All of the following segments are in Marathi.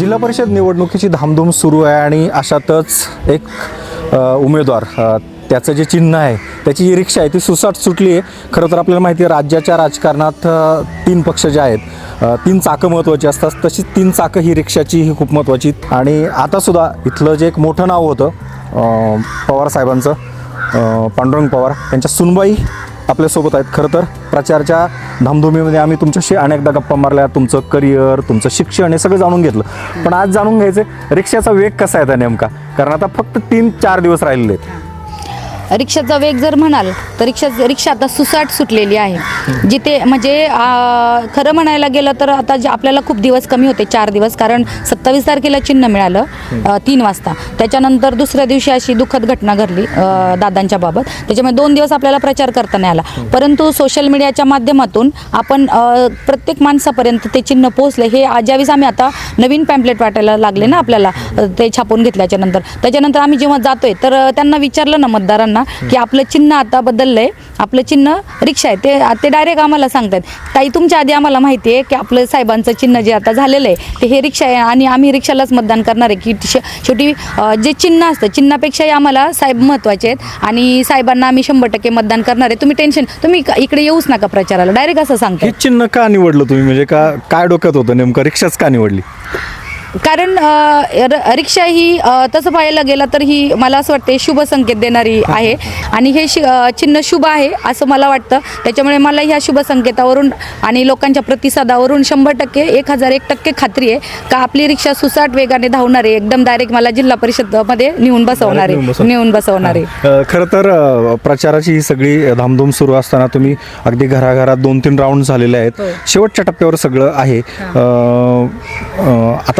जिल्हा परिषद निवडणुकीची धामधूम सुरू आहे आणि अशातच एक उमेदवार त्याचं जे चिन्ह आहे त्याची जी रिक्षा आहे ती सुसाट सुटली आहे. खरं तर आपल्याला माहिती आहे राज्याच्या राजकारणात तीन पक्ष जे आहेत तीन चाकं महत्त्वाची असतात. तशीच तीन चाकं ही रिक्षाची ही खूप महत्त्वाची आणि आतासुद्धा इथलं जे एक मोठं नाव होतं पवार साहेबांचं पांडुरंग पवार त्यांच्या सुनबाई आपल्यासोबत आहेत. खरं तर प्रचारच्या धामधुमीमध्ये आम्ही तुमच्याशी अनेकदा गप्पा मारल्या. तुमचं करिअर तुमचं शिक्षण हे सगळं जाणून घेतलं. पण आज जाणून घ्यायचं रिक्षाचा वेग कसा आहे त्या नेमका? कारण आता फक्त तीन चार दिवस राहिलेले आहेत. रिक्षाचा वेग जर म्हणाल तर रिक्षा रिक्षा आता सुसाट सुटलेली आहे. जिथे म्हणजे खरं म्हणायला गेलं तर आता जे आपल्याला खूप दिवस कमी होते चार दिवस कारण सत्तावीस तारखेला चिन्ह मिळालं तीन वाजता. त्याच्यानंतर दुसऱ्या दिवशी अशी दुःखद घटना घडली दादांच्या बाबत. त्याच्यामुळे दोन दिवस आपल्याला प्रचार करता नाही आला. परंतु सोशल मीडियाच्या माध्यमातून आपण प्रत्येक माणसापर्यंत ते चिन्ह पोहोचलं. हे ज्यावेळेस आम्ही आता नवीन पॅम्पलेट वाटायला लागले ना आपल्याला ते छापून घेतल्याच्या नंतर. त्याच्यानंतर आम्ही जेव्हा जातोय तर त्यांना विचारलं ना मतदारांना की आपलं चिन्ह आता बदललंय आपलं चिन्ह रिक्षा आहे ते ते डायरेक्ट आम्हाला सांगतात. ताई तुमच्या आधी आम्हाला माहिती आहे की आपलं साहेबांचं चिन्ह जे आता झालेलं आहे ते हे रिक्षा आहे आणि आम्ही रिक्षालाच मतदान करणार आहे. की शेवटी जे चिन्ह असतं चिन्हापेक्षाही आम्हाला साहेब महत्त्वाचे आहेत आणि साहेबांना आम्ही शंभर टक्के मतदान करणार आहे. तुम्ही टेन्शन तुम्ही इकडे येऊच नका प्रचाराला. डायरेक्ट असं सांगता हे चिन्ह का निवडलं तुम्ही? म्हणजे का काय डोक्यात होतं नेमकं? रिक्षाच का निवडली? कारण रिक्षा ही तसं पाहायला गेलं तर ही मला असं वाटते शुभ संकेत देणारी आहे. आणि हे शि चिन्ह शुभ आहे असं मला वाटतं. त्याच्यामुळे मला ह्या शुभ संकेतावरून आणि लोकांच्या प्रतिसादावरून शंभर टक्के एक हजार एक टक्के खात्री आहे का आपली रिक्षा सुसाट वेगाने धावणार आहे एकदम डायरेक्ट मला जिल्हा परिषदमध्ये नेऊन बसवणार आहे नेऊन बसवणार. आहे खरं तर प्रचाराची ही सगळी धामधूम सुरू असताना तुम्ही अगदी घराघरात दोन तीन राऊंड झालेले आहेत. शेवटच्या टप्प्यावर सगळं आहे.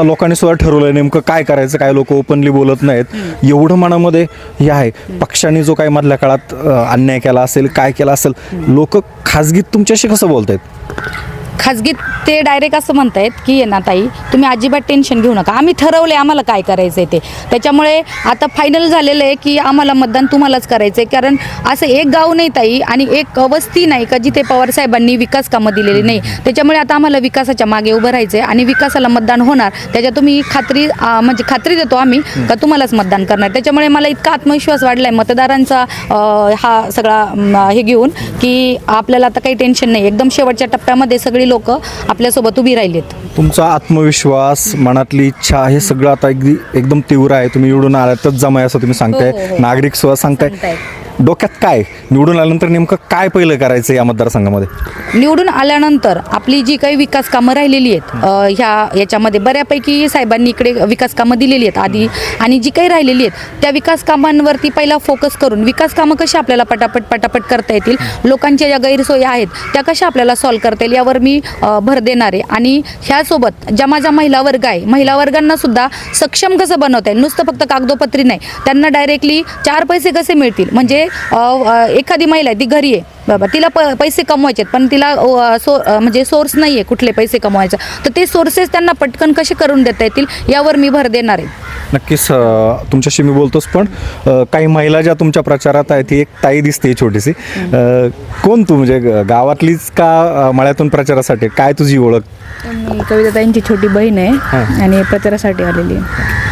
आता लोकांनी सुद्धा ठरवलं नेमकं काय करायचं काय लोक ओपनली बोलत नाहीत. एवढं मनामध्ये हे आहे. पक्षाने जो काही मधल्या काळात अन्याय केला असेल काय केला असेल लोक खाजगीत तुमच्याशी कसं बोलत आहेत खाजगीत ते डायरेक्ट असं म्हणतायत की ये ना ताई तुम्ही अजिबात टेन्शन घेऊ नका. आम्ही ठरवले आम्हाला काय करायचं आहे ते. त्याच्यामुळे आता फायनल झालेलं आहे की आम्हाला मतदान तुम्हालाच करायचं आहे कारण असं एक गाव नाही ताई आणि एक वस्ती नाही का जिथे पवार साहेबांनी विकास कामं दिलेली नाही. त्याच्यामुळे आता आम्हाला विकासाच्या मागे उभं राहायचं आहे आणि विकासाला मतदान होणार. त्याच्यात तुम्ही खात्री म्हणजे खात्री देतो आम्ही का तुम्हालाच मतदान करणार. त्याच्यामुळे मला इतका आत्मविश्वास वाढला आहे मतदारांचा हा सगळा हे घेऊन की आपल्याला आता काही टेन्शन नाही. एकदम शेवटच्या टप्प्यामध्ये सगळी लोक आपल्यासोबत उभी राहिलीत तुमचा आत्मविश्वास मनातली इच्छा हे सगळं आता अगदी एकदम तीव्र आहे तुम्ही निवडून आलातच जमाय असं तुम्ही सांगताय हो, हो, हो. नागरिक सुद्धा सांगताय. डोक्यात काय? निवडून आल्यानंतर नेमकं काय पहिलं करायचं या मतदारसंघामध्ये? निवडून आल्यानंतर आपली जी काही विकास कामं राहिलेली आहेत ह्या याच्यामध्ये बऱ्यापैकी साहेबांनी इकडे विकास कामं दिलेली आहेत आधी. आणि जी काही राहिलेली आहेत त्या विकास कामांवरती पहिला फोकस करून विकास कामं कशी आपल्याला पटापट पटापट करता येतील लोकांच्या ज्या गैरसोयी आहेत त्या कशा आपल्याला सॉल्व्ह करता येईल यावर मी भर देणार आहे. आणि ह्यासोबत ज्या माझ्या महिला वर्ग आहे महिला वर्गांना सुद्धा सक्षम कसं बनवता येईल? नुसतं फक्त कागदोपत्री नाही. त्यांना डायरेक्टली चार पैसे कसे मिळतील? म्हणजे एखादी महिला आहे ती घरी आहे. बाबा तिला प पैसे कमवायचे आहेत पण तिला सो म्हणजे सोर्स नाही आहे कुठले पैसे कमवायचं. तर ते सोर्सेस त्यांना पटकन कसे करून देता येतील यावर मी भर देणार आहे. नक्कीच तुमच्याशी मी बोलतोच पण काही महिला ज्या तुमच्या प्रचारात आहेत ती एक ताई दिसते छोटीशी. कोण तू म्हणजे गावातलीच का मळ्यातून प्रचारासाठी? काय तुझी ओळख? मी कविताताईंची छोटी बहीण आहे आणि प्रचारासाठी आलेली आहे.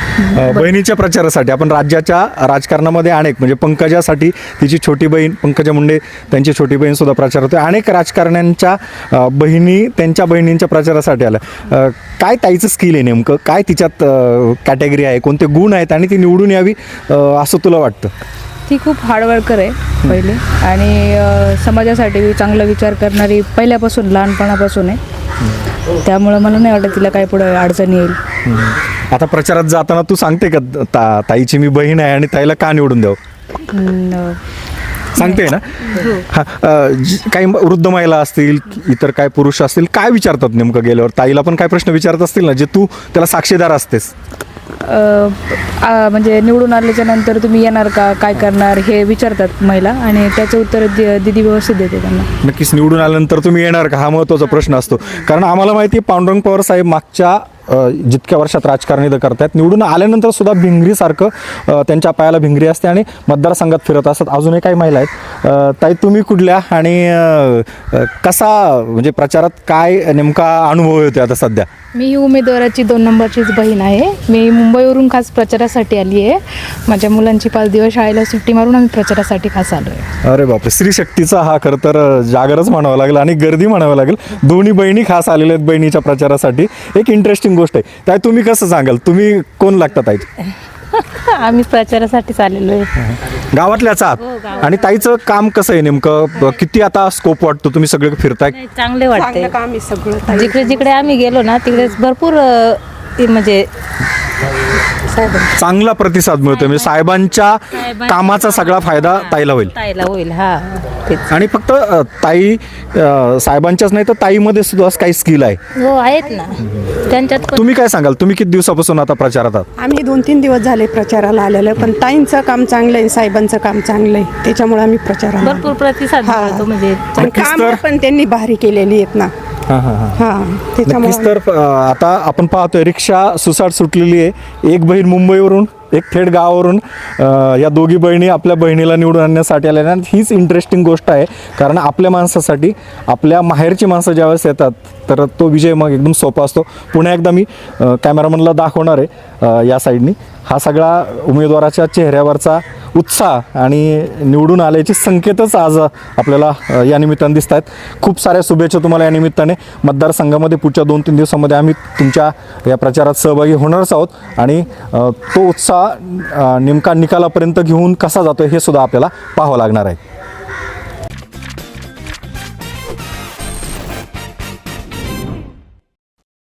बहिणीच्या प्रचारासाठी आपण राज्याच्या राजकारणामध्ये अनेक म्हणजे पंकजासाठी तिची छोटी बहीण पंकजा मुंडे त्यांची छोटी बहीण सुद्धा प्रचार होते अनेक राजकारण्यांच्या बहिणी त्यांच्या बहिणींच्या प्रचारासाठी आल्या. काय ताईचं स्किल आहे नेमकं? काय तिच्यात कॅटेगरी आहे? कोणते गुण आहेत? आणि ती निवडून यावी असं तुला वाटतं? ती खूप हार्डवर्कर आहे पहिले. आणि समाजासाठी चांगला विचार करणारी पहिल्यापासून लहानपणापासून आहे. त्यामुळं मला नाही वाटत तिला काय पुढे अडचण येईल. आता प्रचारात जाताना तू सांगते का ता ताईची मी बहीण आहे आणि ताईला का निवडून द्यावं? न- सांगते ना? हा. अ, जी- काही वृद्ध महिला असतील इतर काय पुरुष असतील काय विचारतात नेमकं गेल्यावर? ताईला पण काय प्रश्न विचारत असतील ना जे तू त्याला साक्षीदार असतेस? अ, आ, म्हणजे निवडून आल्याच्यानंतर तुम्ही येणार का काय करणार हे विचारतात महिला आणि त्याचं उत्तर दि- दिदी व्यवस्थित देते त्यांना. नक्कीच निवडून आल्यानंतर तुम्ही येणार का? हा महत्त्वाचा प्रश्न असतो. कारण आम्हाला माहिती आहे पांडुरंग पवार साहेब मागच्या जितक्या वर्षात राजकारण इथं करतायत निवडून आल्यानंतर सुद्धा भिंगरीसारखं त्यांच्या पायाला भिंगरी असते आणि मतदारसंघात फिरत असतात. अजूनही काही महिला आहेत. ताई तुम्ही कुठल्या आणि कसा म्हणजे प्रचारात काय नेमका अनुभव येतो आता सध्या? मी ही उमेदवाराची दोन नंबरचीच बहीण आहे. मी मुंबईवरून खास प्रचारासाठी आली आहे. माझ्या मुलांची पाच दिवस शाळेला सुट्टी मारून आम्ही प्रचारासाठी खास आलो आहे. अरे बापरे! स्त्री शक्तीचा हा खरं तर जागरच म्हणावा लागेल आणि गर्दी म्हणावं लागेल. दोन्ही बहिणी खास आलेल्या आहेत बहिणीच्या प्रचारासाठी. एक इंटरेस्टिंग गोष्ट आहे. ताई तुम्ही कसं सांगाल? तुम्ही कोण लागता ताई? आम्ही प्रचारासाठीच आलेलो आहे. गावातल्याच आहात? आणि ताईचं काम कसं आहे नेमकं? ब- किती आता स्कोप वाटतो? तुम्ही सगळे फिरताय? चांगले वाटते चांगलं काम आहे सगळं ताई. जिकडे जिकडे आम्ही गेलो ना तिकडे भरपूर अ, ते म्हणजे चांगला प्रतिसाद मिळतोय. म्हणजे साहेबांच्या कामाचा सगळा फायदा ताईला होईल. ताईला होईल हा. तेच. आणि फक्त अ, ताई अ, साहेबांच्याच नाही तर ताईमध्ये सुद्धा काही स्किल आहे. हो आहेत ना. त्यांच्यात पण तुम्ही काय सांगाल? तुम्ही किती दिवसापासून आता प्रचारात आहात? आम्ही दोन तीन दिवस झाले प्रचाराला आलेलं पण ताईंचं काम चांगलं आहे साहेबांचं काम चांगलं आहे त्याच्यामुळे आम्ही प्रचाराला भरपूर प्रतिसाद हा. मिळतो म्हणजे नक्कीच काम तर. पण त्यांनी भारी केलेली आहेत ना. हां हां हां. हा नक्कीच त्याच्यामुळे तर अ, आता आपण पाहतोय रिक्षा सुसाट सुटलेली आहे. एक बहीण मुंबईवरून एक थेट गावावरून अ, या दोघी बहिणी आपल्या बहिणीला निवडून आणण्यासाठी आल्या आणि हीच इंटरेस्टिंग गोष्ट आहे कारण आपल्या माणसासाठी आपल्या माहेरची माणसं ज्यावेळेस येतात तर तो विजय मग एकदम सोपा असतो. पुन्हा एकदा मी कॅमेरामनला दाखवणार आहे अ, या साईडनी हा सगळा उमेदवाराच्या चेहऱ्यावरचा उत्साह आणि निवडून आल्याचे संकेतच आज आपल्याला या निमित्ताने दिसत आहेत खूप साऱ्या शुभेच्छा तुम्हाला या निमित्ताने. मतदारसंघामध्ये पुढच्या दोन तीन दिवसामध्ये आम्ही तुमच्या या प्रचारात सहभागी होणारच आहोत. आणि तो उत्साह नेमका निकालापर्यंत घेऊन कसा जातो हे सुद्धा आपल्याला पाहावं लागणार आहे.